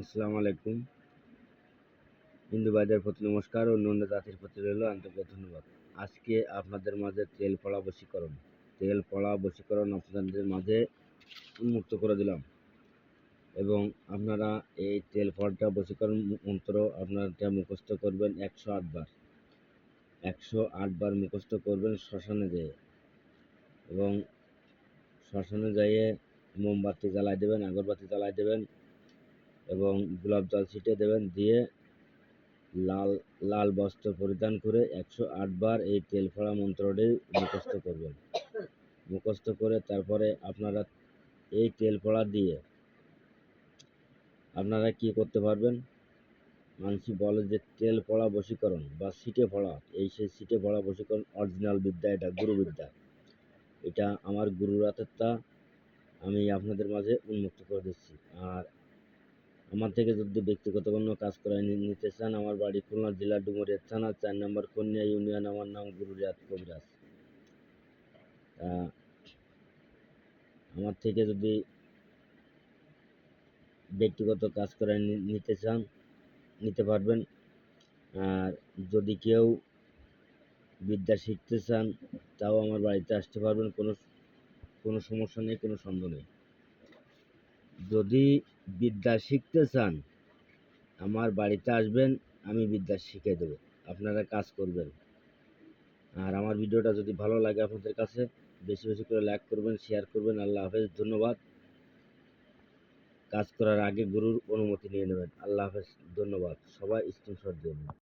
আসসালামু আলাইকুম। হিন্দু ভাইদের প্রতি নমস্কার ও অন্য জাতির প্রতি রইল আন্তরিক ধন্যবাদ। আজকে আপনাদের মাঝে তেল পড়া বশীকরণ। তেল পড়া বশীকরণ আপনাদের মাঝে উন্মুক্ত করে দিলাম। এবং আপনারা এই তেল পড়াটা বশীকরণ মন্ত্র আপনারা মুখস্থ করবেন একশো আটবার একশো আটবার মুখস্থ করবেন শ্মশানে যেয়ে। এবং শ্মশানে যাইয়ে মোমবাতি জ্বালাই দেবেন, আগরবাতি জ্বালাই দেবেন এবং গোলাপ জল ছিটিয়ে দেবেন, দিয়ে লাল লাল বস্ত্র পরিধান করে একশো আটবার এই তেল ফোড়া মন্ত্রটি মুখস্থ করবেন। মুখস্থ করে তারপরে আপনারা এই তেল ফোড়া দিয়ে আপনারা কি করতে পারবেন? মানসি বলে যে তেল পড়া বশীকরণ বা সিটে পড়া এই সেই সিটে পড়া বশীকরণ অরিজিনাল বিদ্যা, এটা গুরুবিদ্যা। এটা আমার গুরুর হাতের তা আমি আপনাদের মাঝে উন্মুক্ত করে দিচ্ছি। আর আমার থেকে যদি ব্যক্তিগত কোনো কাজ করায় নিতে চান, আমার বাড়ি খুলনা জেলা ডুমুরিয়া থানা, চার নম্বর কন্যা ইউনিয়ন, আমার নাম গুরু কবিরাজ। আমার থেকে যদি ব্যক্তিগত কাজ করায় নিতে চান, নিতে পারবেন। আর যদি কেউ বিদ্যা শিখতে চান, তাও আমার বাড়িতে আসতে পারবেন, কোনো কোনো সমস্যা নেই, কোনো সন্দেহ নেই। যদি বিদ্যা শিখতে চান, আমার বাড়িতে আসবেন, আমি বিদ্যা শিখে দেবো। আপনারা কাজ করবেন। আর আমার ভিডিওটা যদি ভালো লাগে আপনাদের কাছে, বেশি বেশি করে লাইক করবেন, শেয়ার করবেন। আল্লাহ হাফেজ, ধন্যবাদ। কাজ করার আগে গুরুর অনুমতি নিয়ে নেবেন। আল্লাহ হাফেজ, ধন্যবাদ। সবাই স্ক্রিনশট দেবেন